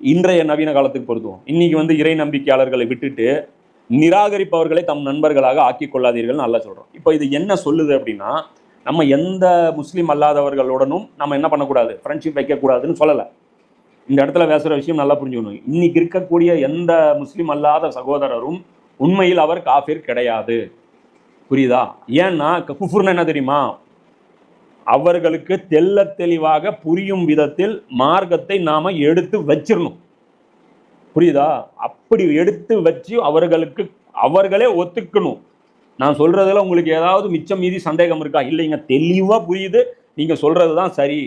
இன்றைய நவீன காலத்துக்கு பொருத்துவோம் இன்னைக்கு வந்து இறை நம்பிக்கையாளர்களை விட்டுட்டு நிராகரிப்பவர்களை தம் நண்பர்களாக ஆக்கி கொள்ளாதீர்கள் நல்லா சொல்றோம் இப்போ இது என்ன சொல்லுது அப்படின்னா நம்ம எந்த முஸ்லீம் அல்லாதவர்களுடனும் நம்ம என்ன பண்ணக்கூடாது? ஃப்ரெண்ட்ஷிப் வைக்கக்கூடாதுன்னு சொல்லலை. இந்த இடத்துல பேசுகிற விஷயம் நல்லா புரிஞ்சுக்கணும். இன்னைக்கு இருக்கக்கூடிய எந்த முஸ்லீம் அல்லாத சகோதரரும் உண்மையில் அவர் காஃபிர் கிடையாது. புரியுதா? ஏன்னா குஃபுர்னு என்ன தெரியுமா? அவர்களுக்கு தெல்ல தெளிவாக புரியும் விதத்தில் மார்க்கத்தை நாம் எடுத்து வச்சிடணும் புரியுதா? அப்படி எடுத்து வச்சு அவர்களுக்கு அவர்களே ஒத்துக்கணும். நான் சொல்கிறதுல உங்களுக்கு ஏதாவது மிச்சம் மீதி சந்தேகம் இருக்கா? இல்லைங்க தெளிவாக புரியுது. நீங்கள் சொல்கிறது தான் சரி.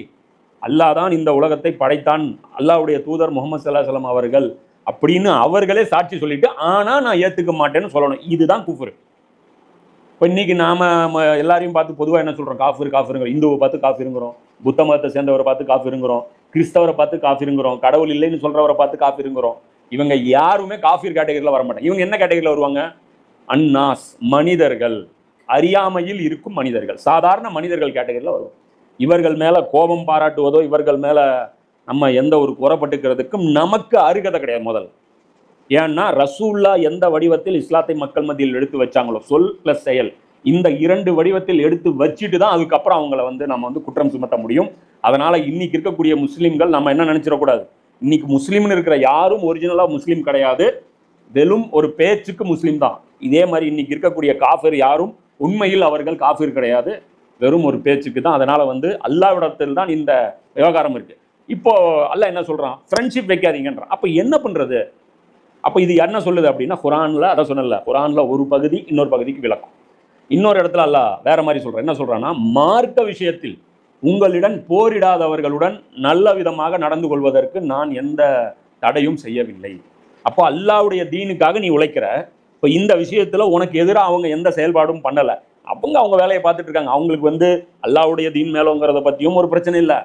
அல்லாஹ் தான் இந்த உலகத்தை படைத்தான். அல்லாவுடைய தூதர் முகமது சல்லாஹலம் அவர்கள் அப்படின்னு அவர்களே சாட்சி சொல்லிட்டு ஆனால் நான் ஏற்றுக்க மாட்டேன்னு சொல்லணும். இதுதான் குஃபுரு. இப்போ இன்னைக்கு நாம எல்லாரையும் பார்த்து பொதுவாக என்ன சொல்றோம்? காஃபிர் காஃபிருங்கிறோம் இந்துவை பார்த்து காஃபிருங்கிறோம். புத்த மதத்தை சேர்ந்தவரை பார்த்து காஃபிருங்கிறோம். கிறிஸ்தவரை பார்த்து காஃபிருங்கிறோம். கடவுள் இல்லைன்னு சொல்றவரை பார்த்து காஃபிருங்கிறோம். இவங்க யாருமே காஃபிர் கேட்டகரியில் வர மாட்டாங்க இவங்க என்ன கேட்டகரியில் வருவாங்க? அன்னாஸ் மனிதர்கள். அறியாமையில் இருக்கும் மனிதர்கள். சாதாரண மனிதர்கள் கேட்டகரியில் வரும் இவர்கள் மேலே கோபம் பாராட்டுவதோ இவர்கள் மேலே நம்ம எந்த ஒரு குறப்பட்டுக்கிறதுக்கும் நமக்கு அருகதை கிடையாது முதல் ஏன்னா ரசூல்லா எந்த வடிவத்தில் இஸ்லாத்தை மக்கள் மத்தியில் எடுத்து வச்சாங்களோ சொல் பிளஸ் செயல் இந்த இரண்டு வடிவத்தில் எடுத்து வச்சுட்டு தான் அதுக்கப்புறம் அவங்கள வந்து நம்ம வந்து குற்றம் சுமத்த முடியும். அதனால இன்னைக்கு இருக்கக்கூடிய முஸ்லீம்கள் நம்ம என்ன நினைச்சிடக்கூடாது? இன்னைக்கு முஸ்லீம்னு இருக்கிற யாரும் ஒரிஜினலா முஸ்லீம் கிடையாது. வெறும் ஒரு பேச்சுக்கு முஸ்லீம் தான். இதே மாதிரி இன்னைக்கு இருக்கக்கூடிய காஃபிர் யாரும் உண்மையில் அவர்கள் காஃபிர் கிடையாது. வெறும் ஒரு பேச்சுக்கு தான். அதனால வந்து அல்லாவிடத்தில் தான் இந்த விவகாரம் இருக்கு. இப்போ அல்ல என்ன சொல்றான்? ஃப்ரெண்ட்ஷிப் வைக்காதீங்கன்றான். அப்போ என்ன பண்றது? அப்போ இது என்ன சொல்லுது அப்படின்னா குரானில் அதை சொன்னல குரானில் ஒரு பகுதி இன்னொரு பகுதிக்கு விளக்கம். இன்னொரு இடத்துல அல்லாஹ் வேற மாதிரி சொல்கிறேன் என்ன சொல்கிறான்னா மார்க்க விஷயத்தில் உங்களிடம் போரிடாதவர்களுடன் நல்ல விதமாக நடந்து கொள்வதற்கு நான் எந்த தடையும் செய்யவில்லை. அப்போ அல்லாஹ்வுடைய தீனுக்காக நீ உழைக்கிற இப்போ இந்த விஷயத்தில் உனக்கு எதிராக அவங்க எந்த செயல்பாடும் பண்ணலை. அவங்க அவங்க வேலையை பார்த்துட்டு இருக்காங்க. அவங்களுக்கு வந்து அல்லாவுடைய தீன் மேலோங்கிறத பற்றியும் ஒரு பிரச்சனை இல்லை.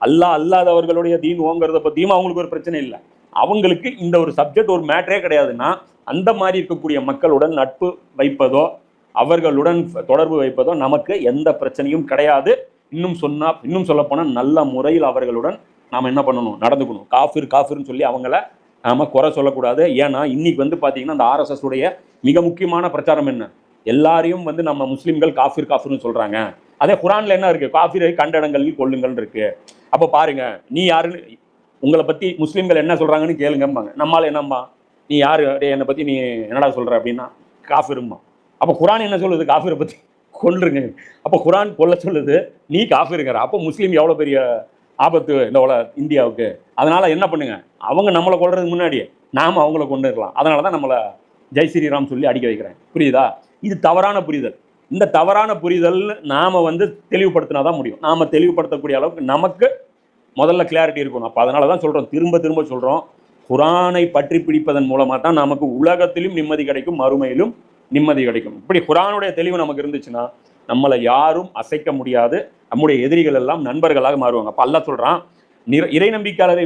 அல்லாஹ் அல்லாதவர்களுடைய தீன் ஓங்கிறத பற்றியும் அவங்களுக்கு ஒரு பிரச்சனை இல்லை. அவங்களுக்கு இந்த ஒரு சப்ஜெக்ட் ஒரு மேட்டரே கிடையாதுன்னா அந்த மாதிரி இருக்கக்கூடிய மக்களுடன் நட்பு வைப்பதோ அவர்களுடன் தொடர்பு வைப்பதோ நமக்கு எந்த பிரச்சனையும் கிடையாது. இன்னும் சொன்னா இன்னும் சொல்ல நல்ல முறையில் அவர்களுடன் நாம் என்ன பண்ணணும்? நடந்துக்கணும். காஃபிர் காஃபிர்னு சொல்லி அவங்கள நாம் குறை சொல்லக்கூடாது. ஏன்னா இன்னைக்கு வந்து பார்த்தீங்கன்னா அந்த ஆர்எஸ்எஸ் உடைய மிக முக்கியமான பிரச்சாரம் என்ன? எல்லாரையும் வந்து நம்ம முஸ்லீம்கள் காஃபிர் காஃபிர்னு சொல்கிறாங்க அதே குரான்ல என்ன இருக்குது காஃபிரை கண்ட இடங்களில் கொள்ளுங்கள் இருக்குது அப்போ பாருங்கள் நீ யாருன்னு உங்களை பற்றி முஸ்லீம்கள் என்ன சொல்கிறாங்கன்னு கேளுங்கம்பாங்க. நம்மளால் என்னம்மா? நீ யார்? டேய் என்னை பற்றி நீ என்னடா சொல்கிற அப்படின்னா காஃபிரும்மா. அப்போ குரான் என்ன சொல்லுது? காஃபிரை பற்றி கொள்ளுருங்க அப்போ குரான் கொல்ல சொல்லுது நீ காஃபிருங்கிற. அப்போ முஸ்லீம் எவ்வளோ பெரிய ஆபத்து இந்த உல இந்தியாவுக்கு? அதனால் என்ன பண்ணுங்க? அவங்க நம்மளை கொள்றதுக்கு முன்னாடியே நாம் அவங்கள கொண்டு இருக்கலாம் அதனால தான் நம்மளை ஜெய் ஸ்ரீராம் சொல்லி அடிக்க வைக்கிறேன். புரியுதா? இது தவறான புரிதல். இந்த தவறான புரிதல் நாம வந்து தெளிவுபடுத்தினா தான் முடியும். நாம் தெளிவுபடுத்தக்கூடிய அளவுக்கு நமக்கு முதல்ல கிளாரிட்டி இருக்கணும். அப்போ அதனால தான் சொல்கிறோம் திரும்ப திரும்ப சொல்கிறோம் குரானை பற்றி பிடிப்பதன் மூலமாக தான் நமக்கு உலகத்திலும் நிம்மதி கிடைக்கும் மறுமையிலும் நிம்மதி கிடைக்கும். இப்படி குரானுடைய தெளிவு நமக்கு இருந்துச்சுன்னா நம்மளை யாரும் அசைக்க முடியாது. நம்முடைய எதிரிகள் எல்லாம் நண்பர்களாக மாறுவாங்க. அப்போ அல்ல சொல்கிறான் இறை நம்பிக்கையாளரை